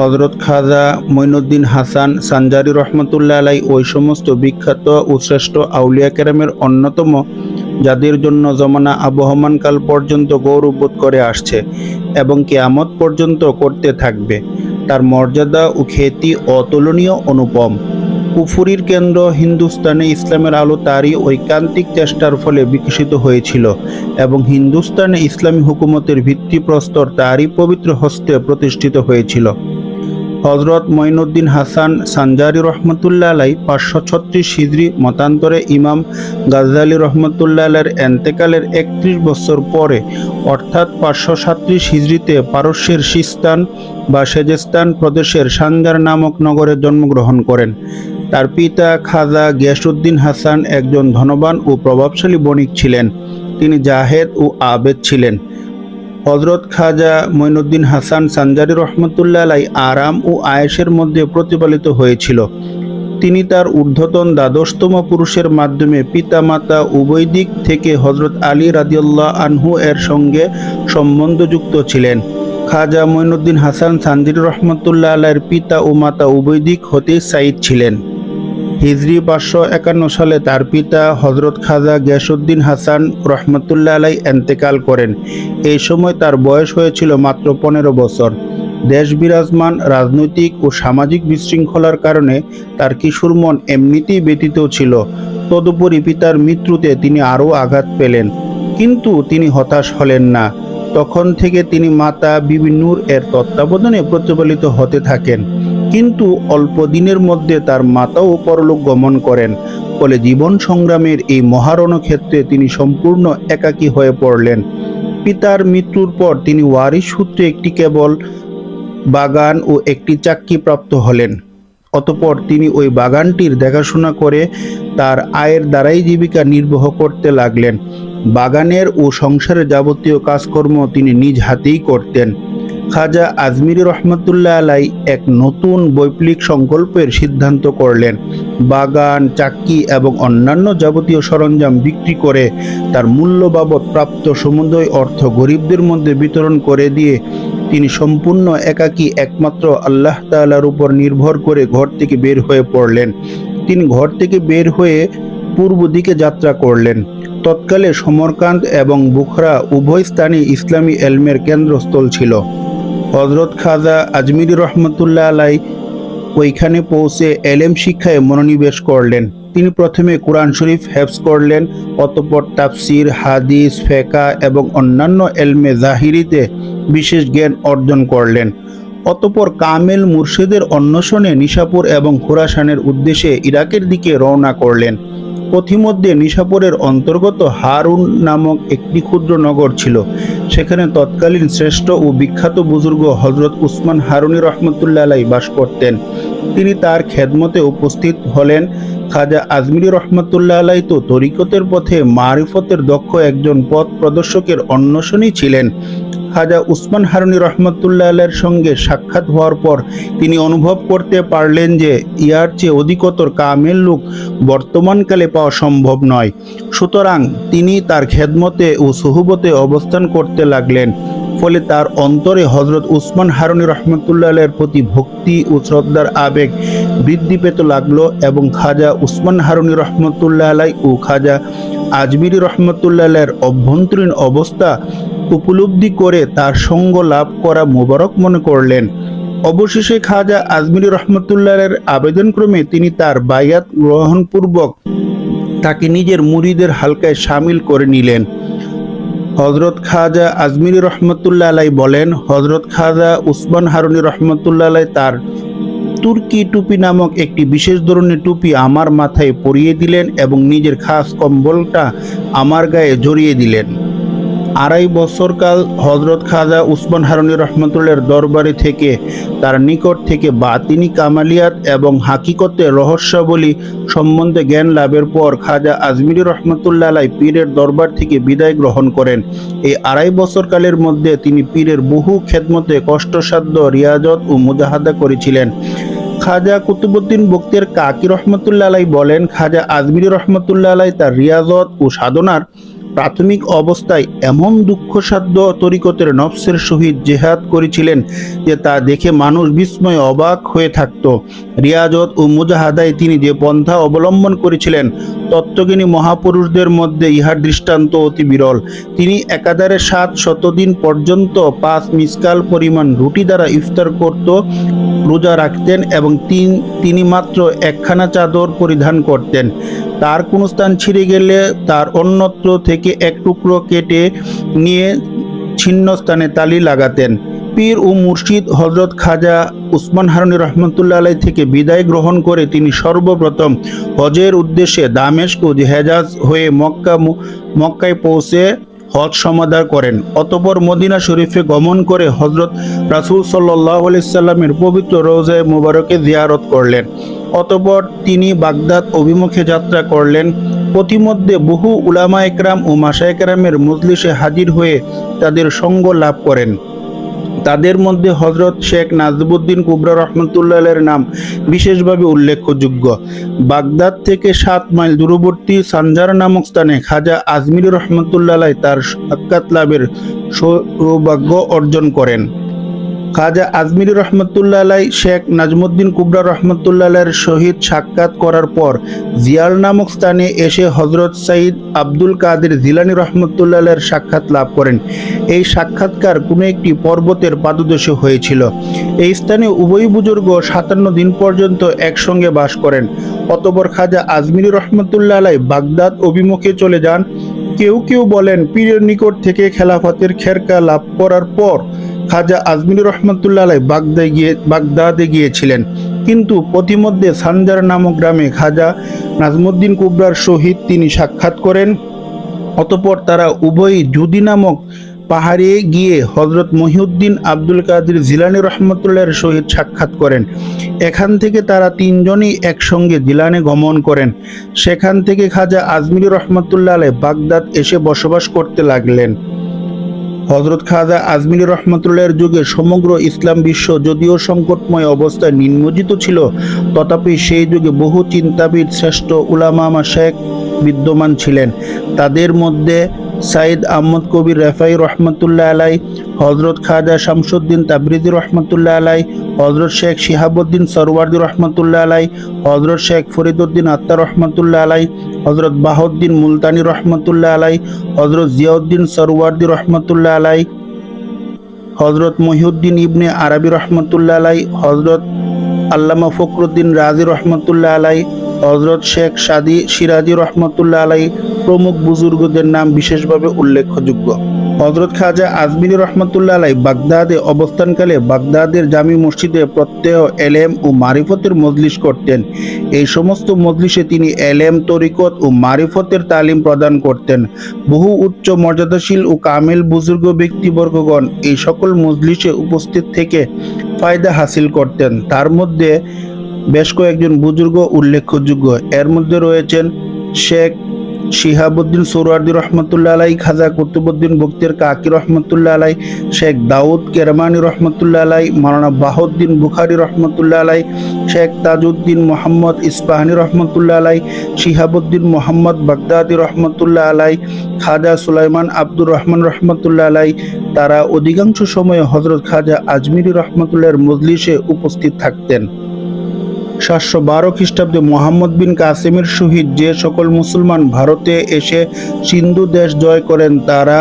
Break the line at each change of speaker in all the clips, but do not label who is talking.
হজরত খাজা মঈনুদ্দিন হাসান সানজারি রহমতুল্লাহ আলাই ওই সমস্ত বিখ্যাত ও শ্রেষ্ঠ আউলিয়া কেরামের অন্যতম যাদের জন্য জমানা আবহমানকাল পর্যন্ত গৌরববোধ করে আসছে এবং কেয়ামত পর্যন্ত করতে থাকবে। তার মর্যাদা ও খ্যাতি অতুলনীয় অনুপম। কুফুরির কেন্দ্র হিন্দুস্তানে ইসলামের আলো তারই ঐকান্তিক চেষ্টার ফলে বিকশিত হয়েছিল এবং হিন্দুস্তানে ইসলামী হুকুমতের ভিত্তিপ্রস্তর তারই পবিত্র হস্তে প্রতিষ্ঠিত হয়েছিল। হজরত মঈনুদ্দিন হাসান সানজারি রহমতুল্লাহ আলাই পাঁচশো ছত্রিশ হিজড়ি মতান্তরে ইমাম গাজ্জালি রহমতুল্লাহ আলাইয়ের এন্তেকালের একত্রিশ বছর পরে, অর্থাৎ পাঁচশো সাত্রিশ হিজড়িতে পারস্যের সিস্তান বা সেজেস্তান প্রদেশের সানজার নামক নগরে জন্মগ্রহণ করেন। তার পিতা খাজা গিয়াসুদ্দিন হাসান একজন ধনবান ও প্রভাবশালী বণিক ছিলেন। তিনি জাহেদ ও আবেদ ছিলেন। হজরত খাজা মঈনুদ্দিন হাসান সানজারি রহমতুল্লাহ আলাই আরাম ও আয়েশের মধ্যে প্রতিপালিত হয়েছিল। তিনি তার ঊর্ধ্বতন দ্বাদশতম পুরুষের মাধ্যমে পিতামাতা উভয় দিক থেকে হজরত আলী রাদিউল্লাহ আনহু এর সঙ্গে সম্বন্ধযুক্ত ছিলেন। খাজা মঈনুদ্দিন হাসান সানজির রহমতুল্লাহ আলাইয়ের পিতা ও মাতা উভয় দিক হতে সাইদ ছিলেন। হিজরি পাঁচশো একান্ন সালে তার পিতা হজরত খাজা গিয়াসুদ্দিন হাসান রহমতুল্লাহ আলাই এন্তেকাল করেন। এই সময় তার বয়স হয়েছিল মাত্র পনেরো বছর। দেশ বিরাজমান, রাজনৈতিক ও সামাজিক বিশৃঙ্খলার কারণে তার কিশোর মন এমনিতেই ব্যতীত ছিল। তদুপরি পিতার মৃত্যুতে তিনি আরও আঘাত পেলেন। কিন্তু তিনি হতাশ হলেন না। তখন থেকে তিনি মাতা বিবি নূর এর তত্ত্বাবধানে প্রতিপালিত হতে থাকেন। কিন্তু অল্প দিনের মধ্যে তার মাতাও পরলোক গমন করেন। ফলে জীবন সংগ্রামের এই মহারণ ক্ষেত্রে তিনি সম্পূর্ণ একাকী হয়ে পড়লেন। পিতার মৃত্যুর পর তিনি ওয়ারিশ সূত্রে একটি কেবল বাগান ও একটি চাক্কি প্রাপ্ত হলেন। অতপর তিনি ওই বাগানটির দেখাশোনা করে তার আয়ের দ্বারাই জীবিকা নির্বাহ করতে লাগলেন। বাগানের ও সংসারের যাবতীয় কাজকর্ম তিনি নিজ হাতেই করতেন। খাজা আজমিরি রহমতুল্লাহ আলাই এক নতুন বৈপ্লিক সংকল্পের সিদ্ধান্ত করলেন। বাগান, চাক্কি এবং অন্যান্য যাবতীয় সরঞ্জাম বিক্রি করে তার মূল্য বাবদ প্রাপ্ত সমুদয় অর্থ গরিবদের মধ্যে বিতরণ করে দিয়ে তিনি সম্পূর্ণ একাকী একমাত্র আল্লাহ তাআলার উপর নির্ভর করে ঘর থেকে বের হয়ে পড়লেন। তিনি ঘর থেকে বের হয়ে পূর্ব দিকে যাত্রা করলেন। তৎকালে সমরকান্ত এবং বুখরা উভয় স্থানে ইসলামী এলমের কেন্দ্রস্থল ছিল। হজরত খাজা আজমিরি রহমতুল্লাহ আলাই ওইখানে পৌঁছে এলেম শিক্ষায় মনোনিবেশ করলেন। তিনি প্রথমে কোরআন শরীফ হেফজ করলেন, অতপর তাফসির, হাদিস ফেকা এবং অন্যান্য এলমে জাহিরিতে বিশেষ জ্ঞান অর্জন করলেন। অতপর কামেল মুর্শিদের অন্বেষণে নিশাপুর এবং খুরাসানের উদ্দেশ্যে ইরাকের দিকে রওনা করলেন। পথিমধ্যে নিশাপুরের অন্তর্গত হারুন নামক একটি ক্ষুদ্র নগর ছিল। সেখানে তৎকালীন শ্রেষ্ঠ ও বিখ্যাত বুজুর্গ হজরত উসমান হারুনি রহমতুল্লাহ আলাই বাস করতেন। তিনি তার খেদমতে উপস্থিত হলেন। খাজা আজমিরি রহমতুল্লাহ আলাই তো তরিকতের পথে মারিফতের দক্ষ একজন পথ প্রদর্শকের অন্বেষণই ছিলেন। খাজা উসমান হারুনি রহমতুল্লাহ আলের সঙ্গে সাক্ষাৎ হওয়ার পর তিনি অনুভব করতে পারলেন যে ইয়ার চেয়ে অধিকতর কামেল লোক বর্তমানকালে পাওয়া সম্ভব নয়। সুতরাং তিনি তার খেদমতে ও সুহুবতে অবস্থান করতে লাগলেন। ফলে তার অন্তরে হজরত উসমান হারুনি রহমতুল্লাহ আলের প্রতি ভক্তি ও শ্রদ্ধার আবেগ বৃদ্ধি পেতে লাগল এবং খাজা উসমান হারুনি রহমতুল্লাহ আলাই ও খাজা আজমিরি রহমতুল্লাহ আলের অভ্যন্তরীণ অবস্থা উপলব্ধি করে তার সঙ্গ লাভ করা মোবারক মনে করলেন। অবশেষে খাজা আজমিরি রহমতুল্লাহের আবেদনক্রমে তিনি তার বায়াত গ্রহণপূর্বক তাকে নিজের মুরিদের হালকায় সামিল করে নিলেন। হজরত খাজা আজমিরি রহমতুল্লাহ আলাই বলেন হজরত খাজা উসমান হারুনি রহমতুল্লাহ আলাই তার তুর্কি টুপি নামক একটি বিশেষ ধরনের টুপি আমার মাথায় পরিয়ে দিলেন এবং নিজের খাস কম্বলটা আমার গায়ে জড়িয়ে দিলেন। আড়াই বছরকাল হজরত খাজা উসমান হারুনি রহমতুল্লাহর দরবারে থেকে তার নিকট থেকে বাতিনি কামালিয়াত এবং হাকিকতে রহস্যাবলী সম্বন্ধে জ্ঞান লাভের পর খাজা আজমিরি রহমতুল্লাহ পীরের দরবার থেকে বিদায় গ্রহণ করেন। এই আড়াই বছরকালের মধ্যে তিনি পীরের বহু খেদমতে, কষ্টসাধ্য, রিয়াজত ও মুজাহাদা করেছিলেন। খাজা কুতুবুদ্দিন বক্তের কাকি রহমতুল্লাহ বলেন, খাজা আজমিরি রহমতুল্লাহ তার রিয়াজত ও সাধনার প্রাথমিক অবস্থায় এমন দুঃখসাধ্য তরিকতের নফসের সহিত জেহাদ করেছিলেন যে তা দেখে মানুষ বিস্ময়ে অবাক হয়ে থাকত। রিয়াজত ও মুজাহাদায় তিনি যে পন্থা অবলম্বন করেছিলেন, তত্ত্বজ্ঞানী মহাপুরুষদের মধ্যে ইহার দৃষ্টান্ত অতি বিরল। তিনি একাধারে সাত শতদিন পর্যন্ত পাঁচ মিসকাল পরিমাণ রুটি দ্বারা ইফতার করত, রোজা রাখতেন এবং তিন, তিনি মাত্র একখানা চাদর পরিধান করতেন। তার কোনো স্থান ছিঁড়ে গেলে তার অন্যত্র থেকে এক টুকরো কেটে নিয়ে ছিন্ন স্থানে তালি লাগাতেন। পীর ও মুর্শিদ হজরত খাজা উসমান হারুনি রহমতুল্লা আলাই থেকে বিদায় গ্রহণ করে তিনি সর্বপ্রথম হজের উদ্দেশ্যে দামেস্ক ও হেজাজ হয়ে মক্কা মক্কায় পৌঁছে হজ সমাদার করেন। অতপর মদিনা শরীফে গমন করে হজরত রাসুল সাল্লাহ সাল্লামের পবিত্র রোজায় মুবারকে জিয়ারত করলেন। অতপর তিনি বাগদাদ অভিমুখে যাত্রা করলেন। প্রতিমধ্যে বহু উলামা একরাম ও মাসা একরামের মজলিসে হাজির হয়ে তাদের সঙ্গ লাভ করেন। তাদের মধ্যে হজরত শেখ নাজবুদ্দিন কুবরা রহমতুল্লাহের নাম বিশেষভাবে উল্লেখযোগ্য। বাগদাদ থেকে সাত মাইল দূরবর্তী সানজার নামক স্থানে খাজা আজমির রহমতুল্লাহ তার সাক্ষাৎ লাভের সৌভাগ্য অর্জন করেন। খাজা আজমির রহমতুল্লাহ আলাই শেখ নাজমুদ্দিন কুবরা রহমতুল্লাহ আলাইয়ের সহিত সাক্ষাৎ করার পর জিয়াল নামক স্থানে এসে হজরত সাইদ আব্দুল কাদের জিলানি রহমতুল্লাহ আলাইয়ের সাক্ষাৎ লাভ করেন। এই সাক্ষাৎকার কোনো একটি পর্বতের পাদদেশে হয়েছিল। এই স্থানে উভয় বুজুর্গ সাতান্ন দিন পর্যন্ত একসঙ্গে বাস করেন। অতপর খাজা আজমির রহমতুল্লাহ আলাই বাগদাদ অভিমুখে চলে যান। কেউ কেউ বলেন পীরের নিকট থেকে খেলাফতের খেরকা লাভ করার পর খাজা আজমির রহমতুল্লাহ বাগদায় গিয়ে, বাগদাদে গিয়েছিলেন। কিন্তু প্রতিমধ্যে সানজার নামক গ্রামে খাজা নাজমুদ্দিন কুবরার সহিত তিনি সাক্ষাৎ করেন। অতপর তারা উভয়ই জুদি নামক পাহাড়ে গিয়ে হজরত মহিউদ্দিন আব্দুল কাদির জিলানি রহমতুল্লাহের সহিত সাক্ষাৎ করেন। এখান থেকে তারা তিনজনই একসঙ্গে জিলানে গমন করেন। সেখান থেকে খাজা আজমির রহমতুল্লাহ আলাই বাগদাদ এসে বসবাস করতে লাগলেন। হজরত খাজা আজমির রহমতুল্লাহের যুগে সমগ্র ইসলাম বিশ্ব যদিও সংকটময় অবস্থায় নিম্নজিত ছিল, তথাপি সেই যুগে বহু চিন্তাবিদ শ্রেষ্ঠ উলামা শেখ বিদ্যমান ছিলেন। তাদের মধ্যে সাইদ আহমদ কবির রেফাই রহমতুল্লাহ আলাই হজরত খাজা শামসুদ্দিন তাবরিদি রহমতুল্লাহ আলাই হজরত শেখ শিহাবুদ্দিন সরওয়ার্দি রহমতুল্লাহ আলাই হজরত শেখ ফরিদুদ্দিন আত্মা রহমতুল্লাহ আলাই হজরত বাহউদ্দিন মুলতানি রহমতুল্লাহ আলাই হজরত জিয়াউদ্দিন সরওয়ার্দি রহমতুল্লাহ আলাই হজরত মহিউদ্দিন ইবনে আরবি রহমতুল্লাহ আলাই হজরত আল্লামা ফখরুদ্দিন রাজি রহমতুল্লাহ আলাই হজরত শেখ সাদি সিরাজি রহমতুল্লাহ আলাই প্রমুখ বুজুর্গদের নাম বিশেষভাবে উল্লেখযোগ্য। হজরত খাজা আজমির রহমতুল্লাহ আলাই বাগদাদে অবস্থানকালে বাগদাদের জামি মসজিদে প্রত্যয় এলেম ও মারিফতের মজলিস করতেন। এই সমস্ত মজলিসে তিনি এলেম, তরিকত ও মারিফতের তালিম প্রদান করতেন। বহু উচ্চ মর্যাদাশীল ও কামেল বুজুর্গ ব্যক্তিবর্গগণ এই সকল মজলিসে উপস্থিত থেকে ফায়দা হাসিল করতেন। তার মধ্যে বেশ কয়েকজন বুজুর্গ উল্লেখযোগ্য। এর মধ্যে রয়েছেন শেখ শিহাবুদ্দিন সোরওয়ার্দি রহমতুল্লাহ আলাই, খাজা কুতুবুদ্দিন বক্তের কাকি রহমতুল্লাহ আলাই, শেখ দাউদ কেরমানি রহমতুল্লাহ আলাই, মাওলানা বাহুদ্দিন বুখারি রহমতুল্লাহ আলাই, শেখ তাজউদ্দিন মোহাম্মদ ইস্পাহানি রহমতুল্লাহ আলাই, শিহাবুদ্দিন মোহাম্মদ বাগদাদি রহমতুল্লা আলাই, খাজা সুলাইমান আব্দুর রহমান রহমতুল্লাহ আলাই, তারা অধিকাংশ সময়ে হজরত খাজা আজমিরি রহমতুল্লাহর মজলিসে উপস্থিত থাকতেন। সাতশো বারো খ্রিস্টাব্দে মোহাম্মদ বিন কাসিমের সহিত যে সকল মুসলমান ভারতে এসে সিন্ধু দেশ জয় করেন, তারা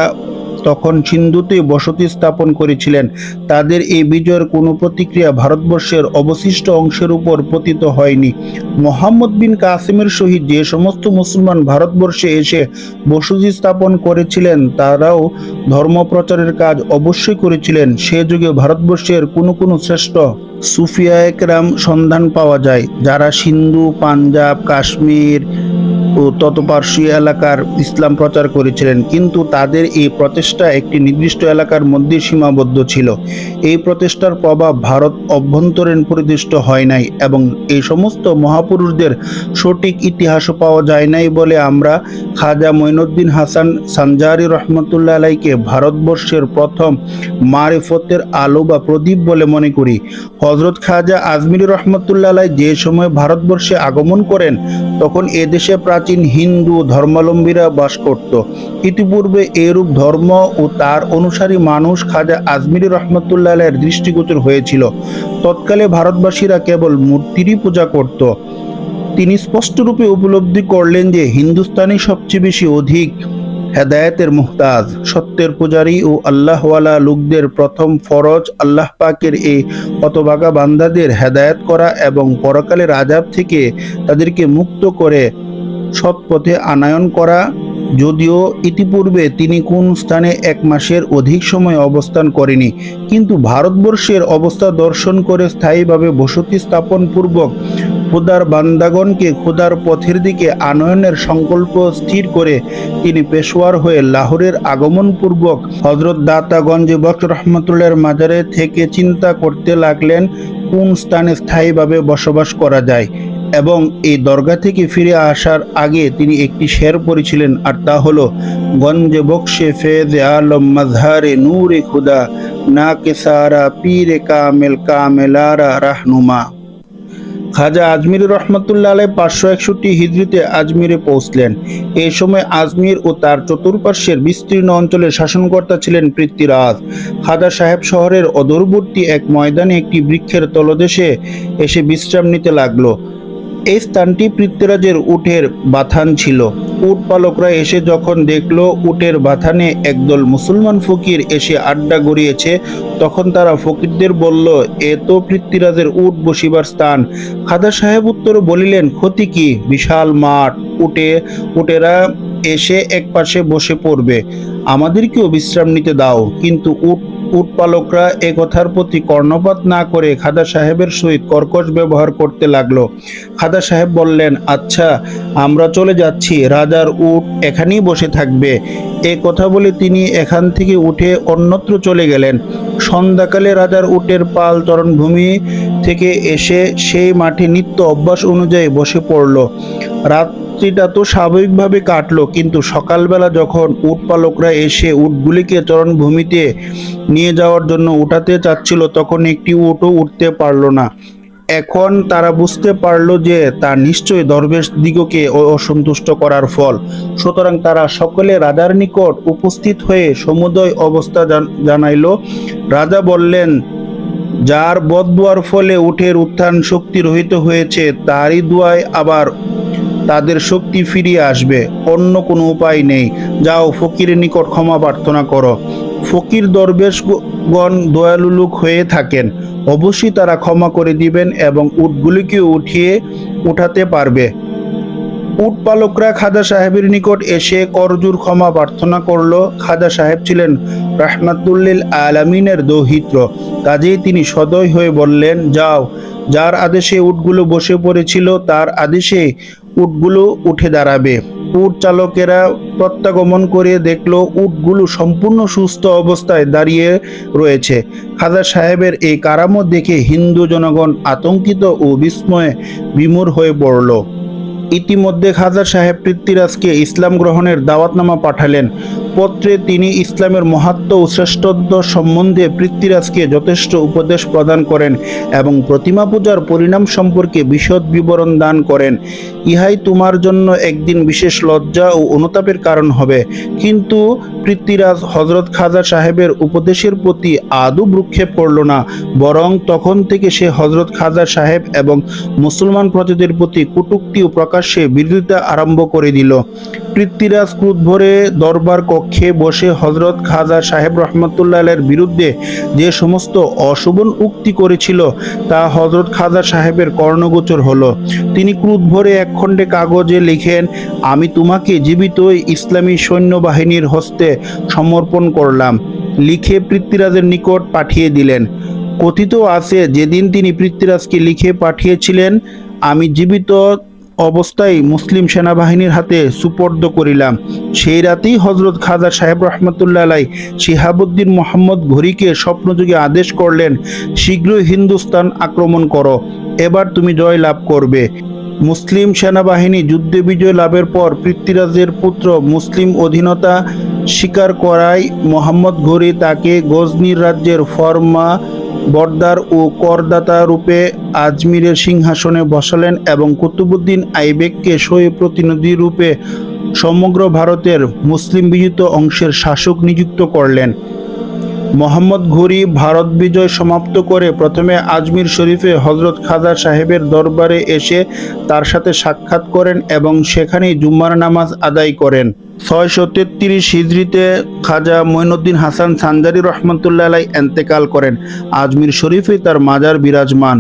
তখন সিন্ধুতে বসতি স্থাপন করেছিলেন। তাদের এই বিজয়ের কোনো প্রতিক্রিয়া ভারতবর্ষের অবশিষ্ট অংশের উপর পতিত হয়নি। মোহাম্মদ বিন কাসিমের সহিত যে সমস্ত মুসলমান ভারতবর্ষে এসে বসতি স্থাপন করেছিলেন, তারাও ধর্মপ্রচারের কাজ অবশ্যই করেছিলেন। সে যুগে ভারতবর্ষের কোনো কোনো শ্রেষ্ঠ সুফিয়া একরাম সন্ধান পাওয়া যায়, যারা সিন্ধু, পাঞ্জাব, কাশ্মীর ও ততপার্শ্বীয় এলাকার ইসলাম প্রচার করেছিলেন। কিন্তু তাদের এই প্রচেষ্টা একটি নির্দিষ্ট এলাকার মধ্যে সীমাবদ্ধ ছিল। এই প্রচেষ্টার প্রভাব ভারত অভ্যন্তরীণ পরিদৃষ্ট হয় নাই এবং এই সমস্ত মহাপুরুষদের সঠিক ইতিহাসও পাওয়া যায় নাই বলে আমরা খাজা মঈনুদ্দিন হাসান সানজারি রহমতুল্লাহ আলাইকে ভারতবর্ষের প্রথম মারিফতের আলো বা প্রদীপ বলে মনে করি। হজরত খাজা আজমির রহমতুল্লাহ যে সময় ভারতবর্ষে আগমন করেন, তখন এদেশে প্রাচীন হিন্দু ধর্মাবলম্বীরা বাস করত। ইতিপূর্বে এরূপ ধর্ম ও তার অনুসারী মানুষ খাজা আজমির রহমতুল্লাহ দৃষ্টিগোচর হয়েছিল। তৎকালে ভারতবাসীরা কেবল মূর্তিরই পূজা করত। তিনি স্পষ্টরূপে উপলব্ধি করলেন যে হিন্দুস্তানি সবচেয়ে বেশি অধিক হেদায়েতের মুহতাজ, সত্যের পূজারী ও আল্লাহওয়ালা লোকদের প্রথম ফরজ আল্লাহ পাকের এই হতভাগা বান্দাদের হেদায়েত করা এবং পরকালের আজাব থেকে তাদেরকে মুক্ত করে সৎপথে আনায়ন করা। যদিও ইতিপূর্বে তিনি কোন স্থানে এক মাসের অধিক সময় অবস্থান করেনি, কিন্তু ভারতবর্ষের অবস্থা দর্শন করে স্থায়ীভাবে বসতি স্থাপন পূর্বক খোদার বান্দাগণকে খোদার পথের দিকে আনয়নের সংকল্প স্থির করে তিনি পেশোয়ার হয়ে লাহোরের আগমন পূর্বক হজরত দাতাগঞ্জে বক্স রহমতুল্লাহর মাজারে থেকে চিন্তা করতে লাগলেন, কোন স্থানে স্থায়ীভাবে বসবাস করা যায় এবং এই দরগা থেকে ফিরে আসার আগে তিনি একটি শের পড়েছিলেন আর তা হলো, গঞ্জে বক্সে ফেজ আলম মজহারে নূরে খুদা না কেসারা পীরে কামেল কামেলারা রাহনুমা। খাজা আজমির রহমতুল্লাহ আলাই পাঁচশো একষট্টি হিজড়িতে আজমিরে পৌঁছলেন। এ সময় আজমির ও তার চতুর্পার্শ্বের বিস্তীর্ণ অঞ্চলের শাসনকর্তা ছিলেন পৃথ্বীরাজ। খাজা সাহেব শহরের অদূরবর্তী এক ময়দানে একটি বৃক্ষের তলদেশে এসে বিশ্রাম নিতে লাগল। এই স্থানটি পৃথ্বীরাজের উঠের বাথান ছিল। উট পালকরা এসে যখন দেখল উটের বাথানে একদল মুসলমান ফকির এসে আড্ডা গড়িয়েছে, তখন তারা ফকিরদের বলল, এ তো পৃথ্বীরাজের উট বসিবার স্থান। খাদা সাহেব উত্তর বলিলেন, ক্ষতি কি? বিশাল মাঠ, উটে, উটেরা এসে এক পাশে বসে পড়বে। আমাদেরকেও বিশ্রাম নিতে দাও। কিন্তু উট, উটপালকরা এ কথার প্রতি কর্ণপাত না করে খাদা সাহেবের সহিত কর্কশ ব্যবহার করতে লাগল। খাদা সাহেব বললেন আচ্ছা আমরা চলে যাচ্ছি। রাজার উট এখানেই বসে থাকবে। এ কথা বলে তিনি এখান থেকে উঠে অন্যত্র চলে গেলেন। সন্ধ্যাকালে রাজার উটের পাল চরণভূমি থেকে এসে সেই মাঠে নিত্য অভ্যাস অনুযায়ী বসে পড়ল। রাত্রিটা তো স্বাভাবিকভাবে কাটলো, কিন্তু সকালবেলা যখন উট পালকরা এসে উটগুলিকে চরণভূমিতে নিয়ে যাওয়ার জন্য উঠাতে চাচ্ছিল, তখন একটি উটও উঠতে পারল না। এখন তারা বুঝতে পারল যে তা নিশ্চয়ই দরবেশ দিগকে অসন্তুষ্ট করার ফল। সুতরাং তারা সকলে রাজার নিকট উপস্থিত হয়ে সমুদয় অবস্থা জানাইল। রাজা বললেন, যার বদদুয়ার ফলে উঠের উত্থান শক্তি রহিত হয়েছে, তারই দুয়ায় আবার তাদের শক্তি ফিরিয়ে আসবে। অন্য কোনো উপায় নেই। যাও ফকিরের নিকট ক্ষমা প্রার্থনা করো। ফকির দরবেশগণ দয়ালু লোক হয়ে থাকেন। অবশ্যই তারা ক্ষমা করে দিবেন এবং উটগুলিকে উঠিয়ে উঠাতে পারবে। উট পালকরা খাজা সাহেবের নিকট এসে করজুর ক্ষমা প্রার্থনা করল। খাজা সাহেব ছিলেন রাহমাতুল্লিল আলামিনের দৌহিত্র। কাজেই তিনি সদয় হয়ে বললেন, যাও। যার আদেশে উটগুলো বসে পড়েছিল, তার আদেশে উটগুলো উঠে দাঁড়াবে। উট চালকেরা প্রত্যাগমন করে দেখল উটগুলো সম্পূর্ণ সুস্থ অবস্থায় দাঁড়িয়ে রয়েছে। খাজা সাহেবের এই কারামত দেখে হিন্দু জনগণ আতঙ্কিত ও বিস্ময়ে বিমূর হয়ে পড়ল। ইতিমধ্যে খাজা সাহেব পৃথ্বীরাজকে ইসলাম গ্রহণের দাওয়াতনামা পাঠালেন। পত্রে তিনি ইসলামের মহাত্ম ও শ্রেষ্ঠত্ব সম্বন্ধে পৃথ্বীরাজকে যথেষ্ট উপদেশ প্রদান করেন এবং প্রতিমা পূজার পরিণাম সম্পর্কে বিশদ বিবরণ দান করেন। ইহাই তোমার জন্য একদিন বিশেষ লজ্জা ও অনুতাপের কারণ হবে। কিন্তু পৃথ্বীরাজ হজরত খাজা সাহেবের উপদেশের প্রতি আদৌ ভ্রুক্ষেপ করল না, বরং তখন থেকে সে হজরত খাজা সাহেব এবং মুসলমান প্রজাতির প্রতি কটূক্তি ও প্রকাশ্যে বিরোধিতা আরম্ভ করে দিল। পৃথ্বীরাজ ক্রোধ ভরে দরবার কক্ষে বসে হজরত খাজা সাহেব রহমতুল্লাহ এর বিরুদ্ধে যে সমস্ত অশোভন উক্তি করেছিল, তা হজরত খাজা সাহেবের কর্ণগোচর হলো। তিনি ক্রোধ ভরে এক খণ্ডে কাগজে লিখেন, আমি তোমাকে জীবিত ইসলামী সৈন্যবাহিনীর হস্তে সমর্পণ করলাম। লিখে পৃথ্বীরাজের নিকট পাঠিয়ে দিলেন। কথিত আছে, যেদিন তিনি পৃথ্বীরাজকে লিখে পাঠিয়েছিলেন, আমি জীবিত অবস্থায় মুসলিম সেনাবাহিনীর হাতে সুপর্দ করিলাম। সেই রাতেই হজরত খাজা সাহেব রহমতুল্লাহ আলাই শিহাবুদ্দিন মোহাম্মদ ঘড়িকে স্বপ্নযুগে আদেশ করলেন, শীঘ্রই হিন্দুস্তান আক্রমণ করো, এবার তুমি জয় লাভ করবে। মুসলিম সেনাবাহিনী যুদ্ধে বিজয় লাভের পর পৃথ্বীরাজের পুত্র মুসলিম অধীনতা স্বীকার করায় মোহাম্মদ ঘড়ি তাকে গজনির রাজ্যের ফরমা বর্দার ও করদাতা রূপে আজমিরের সিংহাসনে বসালেন এবং কুতুবুদ্দিন আইবেককে সই প্রতিনিধি রূপে সমগ্র ভারতের মুসলিম বিজিত অংশের শাসক নিযুক্ত করলেন। মোহাম্মদ ঘুরি ভারত বিজয় সমাপ্ত করে প্রথমে আজমির শরীফে হজরত খাজা সাহেবের দরবারে এসে তার সাথে সাক্ষাৎ করেন এবং সেখানেই জুম্মার নামাজ আদায় করেন। ছয়শো তেত্রিশ হিজড়িতে খাজা মঈনুদ্দিন হাসান সানজারি রহমতুল্লাহ আলাই এন্তেকাল করেন। আজমির শরীফে তার মাজার বিরাজমান।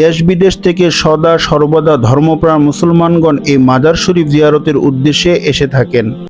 দেশ বিদেশ থেকে সদা সর্বদা ধর্মপ্রাণ মুসলমানগণ এই মাজার শরীফ জিয়ারতের উদ্দেশ্যে এসে থাকেন।